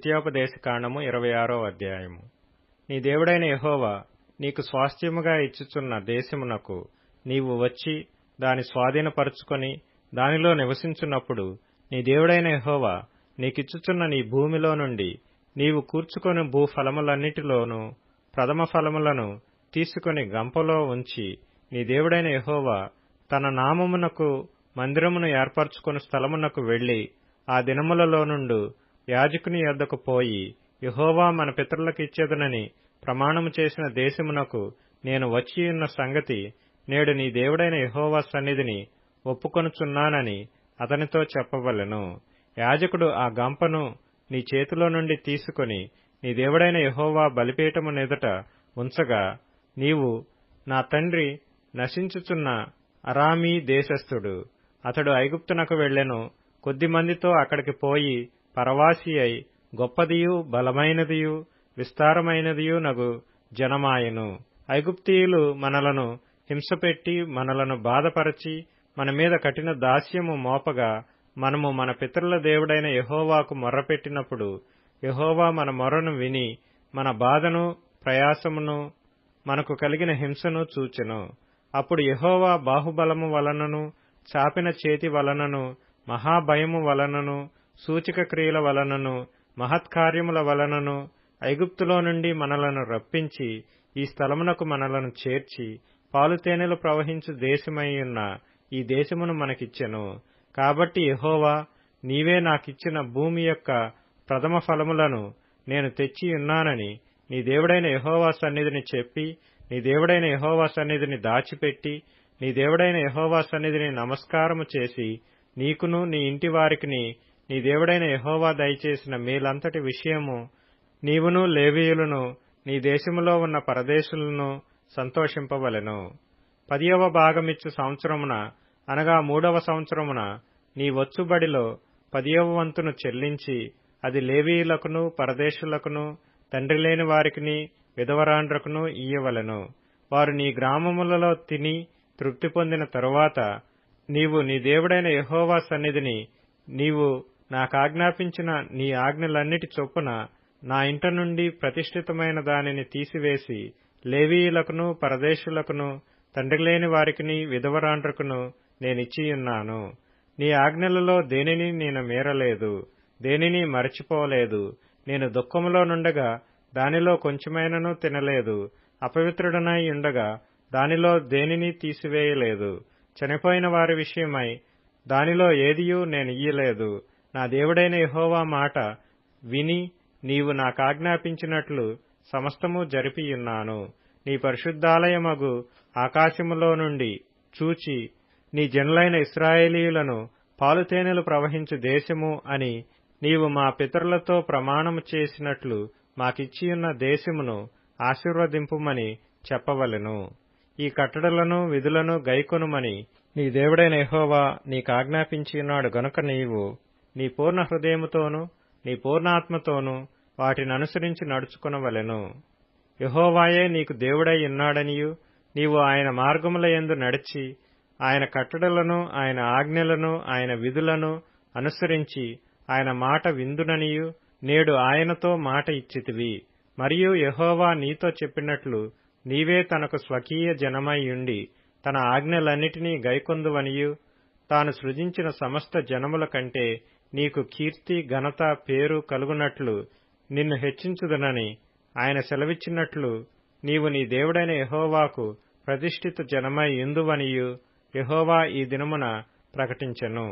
ద్వితీయోపదేశ కాండము ఇరవై ఆరో అధ్యాయము. నీ దేవుడైన యహోవా నీకు స్వాస్థ్యముగా ఇచ్చుచున్న దేశమునకు నీవు వచ్చి దాని స్వాధీనపరుచుకొని దానిలో నివసించున్నప్పుడు నీ దేవుడైన యహోవా నీకిచ్చుచున్న నీ భూమిలో నుండి నీవు కూర్చుకొని భూఫలములన్నిటిలోనూ ప్రథమ ఫలములను తీసుకొని గంపలో ఉంచి నీ దేవుడైన యహోవా తన నామమునకు మందిరమును ఏర్పరచుకుని స్థలమునకు వెళ్ళి ఆ దినములలో నుండు యాజకుని యొద్దకు పోయి యహోవా మన పితరులకు ఇచ్చేదనని ప్రమాణము చేసిన దేశమునకు నేను వచ్చియున్న సంగతి నేడు నీ దేవుడైన యహోవా సన్నిధిని ఒప్పుకొనుచున్నానని అతనితో చెప్పవలెను. యాజకుడు ఆ గంపను నీ చేతిలో నుండి తీసుకొని నీ దేవుడైన యహోవా బలిపీఠము నెదుట ఉంచగా నీవు నా తండ్రి నశించుచున్న అరామీ దేశస్థుడు. అతడు ఐగుప్తునకు వెళ్ళెను కొద్దిమందితో అక్కడికి పోయి పరవాసి అయి గొప్పదియు బలమైనదియు విస్తారమైనదియు నగు జనమాయెను. ఐగుప్తీయులు మనలను హింసపెట్టి మనలను బాధపరచి మన మీద కఠిన దాస్యము మోపగా మనము మన పితరుల దేవుడైన యహోవాకు మొర్రపెట్టినప్పుడు యహోవా మన మొరను విని మన బాధను ప్రయాసమును మనకు కలిగిన హింసను చూచెను. అప్పుడు యహోవా బాహుబలము వలనను చాపిన చేతి వలనను మహాభయము వలనను సూచక క్రియల వలనను మహత్కార్యముల వలనను ఐగుప్తులో నుండి మనలను రప్పించి ఈ స్థలమునకు మనలను చేర్చి పాలుతేనెలు ప్రవహించు దేశమైయున్న ఈ దేశమును మనకిచ్చెను. కాబట్టి యహోవా నీవే నాకిచ్చిన భూమి యొక్క ప్రథమ ఫలములను నేను తెచ్చి ఉన్నానని నీ దేవుడైన యహోవా సన్నిధిని చెప్పి నీ దేవుడైన యహోవా సన్నిధిని దాచిపెట్టి నీ దేవుడైన యహోవా సన్నిధిని నమస్కారము చేసి నీకును నీ ఇంటి వారికిని నీ దేవుడైన యహోవా దయచేసిన మేలంతటి విషయము నీవును లేవీయులను నీ దేశములో ఉన్న పరదేశులను సంతోషింపవలెను. పదియవ భాగమిచ్చు సంవత్సరమున అనగా మూడవ సంవత్సరమున నీ వచ్చుబడిలో పదియవ వంతును చెల్లించి అది లేవీయులకును పరదేశులకును తండ్రి లేని వారికిని విధవరాండ్రకును ఇయ్యవలను. వారు నీ గ్రామములలో తిని తృప్తి పొందిన తరువాత నీవు నీ దేవుడైన యహోవా సన్నిధిని నీవు నాకాజ్ఞాపించిన నీ ఆజ్ఞలన్నిటి చొప్పున నా ఇంట నుండి ప్రతిష్ఠితమైన దానిని తీసివేసి లేవీయులకును పరదేశులకును తండ్రి లేని వారికిని విధవరాండ్రకును నేనిచ్చియున్నాను. నీ ఆజ్ఞలలో దేనిని నేను మీరలేదు దేనిని మరచిపోలేదు. నేను దుఃఖములో నుండగా దానిలో కొంచెమైనను తినలేదు అపవిత్రుడనై ఉండగా దానిలో దేనిని తీసివేయలేదు. చనిపోయిన వారి విషయమై దానిలో ఏదియూ నేను ఇయ్యలేదు. నా దేవుడైన యహోవా మాట విని నీవు నాకాజ్ఞాపించినట్లు సమస్తము జరిపియున్నాను. నీ పరిశుద్ధాలయమగు ఆకాశములో నుండి చూచి నీ జనులైన ఇస్రాయేలీయులను పాలుతేనెలు ప్రవహించు దేశము అని నీవు మా పితరులతో ప్రమాణము చేసినట్లు మాకిచ్చియున్న దేశమును ఆశీర్వదింపుమని చెప్పవలెను. ఈ కట్టడలను విధులను గైకొనుమని నీ దేవుడైన యెహోవా నీకాజ్ఞాపించియున్నాడు గనుక నీవు నీ పూర్ణ హృదయముతోనూ నీ పూర్ణాత్మతోనూ వాటిని అనుసరించి నడుచుకునవలెను. యహోవాయే నీకు దేవుడై ఉన్నాడనియు నీవు ఆయన మార్గముల యందు నడిచి ఆయన కట్టడలను ఆయన ఆజ్ఞలను ఆయన విధులను అనుసరించి ఆయన మాట విందుననియు నేడు ఆయనతో మాట ఇచ్చితివి. మరియు యహోవా నీతో చెప్పినట్లు నీవే తనకు స్వకీయ జనమైయుండి తన ఆజ్ఞలన్నిటినీ గైకొందువనియు తాను సృజించిన సమస్త జనముల కంటే నీకు కీర్తి ఘనత పేరు కలుగునట్లు నిన్ను హెచ్చించుదనని ఆయన సెలవిచ్చినట్లు నీవు నీ దేవుడైన యహోవాకు ప్రతిష్ఠిత జనమై ఇందువనియు యహోవా ఈ దినమున ప్రకటించెను.